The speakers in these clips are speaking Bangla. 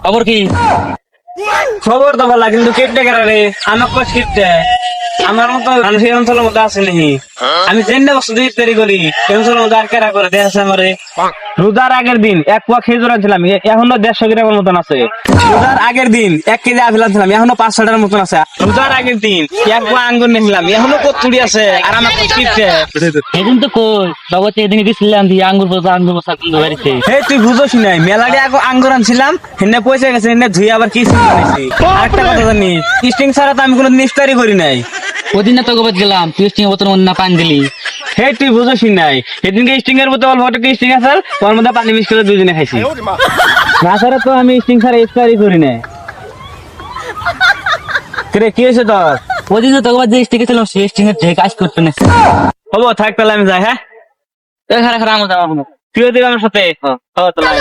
খবর কি? খবর কিন্তু কেটে গেলে আমার মতো মানুষের অঞ্চলের মধ্যে আছে নাকি? আমি জেনে বস্তু দিয়ে তৈরি করি। অঞ্চলের আর কেরা করে দেখছে আমারে। রোজার আগের দিন এক পোয়া খেজুর আনছিলাম এখনও দেড়শো গ্রামের মতন আছে। রোজার আগের দিন এক কেজি আপেল আনছিলাম এখনও পাঁচশো টাকার মতন আছে। রোজার আগের দিন এক পোয়া আঙ্গুর নিয়েছিলাম এখনও কতুড়ি আছে আর আমার কিপটে এদিন তো কই জগতে এদিন গেছিলাম দিয়ে আঙ্গুর বসা আঙ্গুর বসা কিন্তু বাড়িতে। হে তুই বুঝোস নাই মেলাডি আগে আঙ্গুর আনছিলাম হেনে পয়সা গেছে হেনে ধুই আবার কি বানাইছি আরেকটা কথা জানি স্টিং ছাড়া তো আমি কোনো নিস্তারি করি নাই। ওদিন না তো গেলাম তুই স্টিং বোতল না পান দিলি। হে তুই বুঝোস নাই। সেদিনকে স্টিং এর মধ্যে অল্প একটু স্টিং আছে ওর মধ্যে পানি মিক্স করে দুজনে খাইছি। না ছাড়া তো আমি স্টিং ছাড়া ইফতারি করি নাই। কিরে কি হয়েছে তোর? ওদিন তো গোবাদ যে স্টিং ছিলাম সেই স্টিং এর যে কাজ করতে না হব থাক তাহলে আমি যাই হ্যাঁ? এই খারা খারা আমার হলো। তুইও দিবি আমার সাথে? হব তাহলে আয়।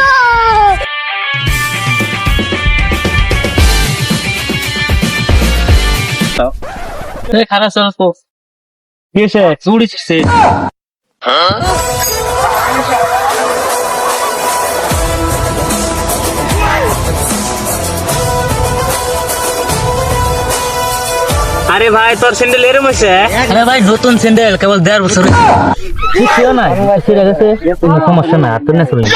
এই খারা চল তো। কি হয়েছে? চুড়ি ছিড়ছে আরে ভাই তোর স্যান্ডেল এরম হয়েছে? আরে ভাই নতুন স্যান্ডেল কেবল দেড় বছর ছিল না? গেছে কোনো সমস্যা না তোর না চলবে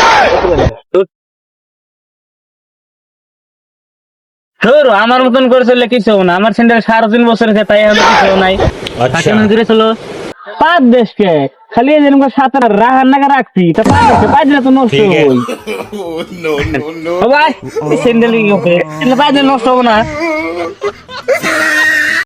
ধরো আমার মতন করে চললে কিছু হবে না আমার স্যান্ডেল সারা তিন বছর আছে তাই হলো কিছু নাই কাকে মনে চলো পাঁচ দেশকে খালি এদিন সাঁতার রাহার নাগা রাখছি তা পাঁচ দেশকে পাঁচ দিলে তো নষ্ট হই ও ভাই স্যান্ডেল পাঁচ দিলে নষ্ট হব না